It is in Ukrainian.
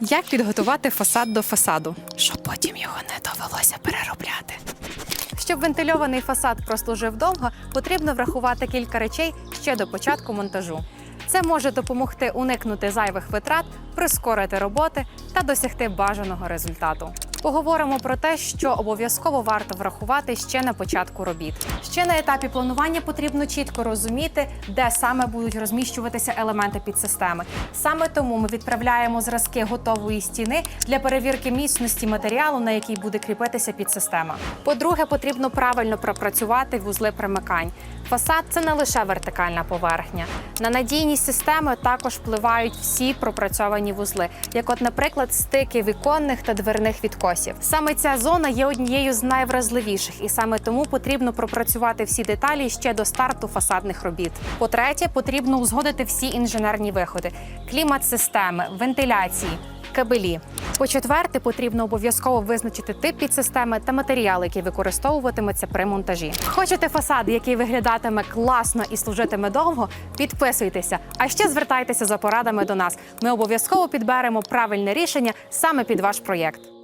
Як підготувати фасад до фасаду, щоб потім його не довелося переробляти? Щоб вентильований фасад прослужив довго, потрібно врахувати кілька речей ще до початку монтажу. Це може допомогти уникнути зайвих витрат, прискорити роботи та досягти бажаного результату. Поговоримо про те, що обов'язково варто врахувати ще на початку робіт. Ще на етапі планування потрібно чітко розуміти, де саме будуть розміщуватися елементи підсистеми. Саме тому ми відправляємо зразки готової стіни для перевірки міцності матеріалу, на який буде кріпитися підсистема. По-друге, потрібно правильно пропрацювати вузли примикань. Фасад це не лише вертикальна поверхня. На надійність системи також впливають всі пропрацьовані вузли, як, от, наприклад, стики віконних та дверних відкосів. Саме ця зона є однією з найвразливіших, і саме тому потрібно пропрацювати всі деталі ще до старту фасадних робіт. По-третє, потрібно узгодити всі інженерні виходи: клімат-системи, вентиляції. Кабелі. По-четверте, потрібно обов'язково визначити тип підсистеми та матеріали, які використовуватимуться при монтажі. Хочете фасад, який виглядатиме класно і служитиме довго? Підписуйтеся, а ще звертайтеся за порадами до нас. Ми обов'язково підберемо правильне рішення саме під ваш проєкт.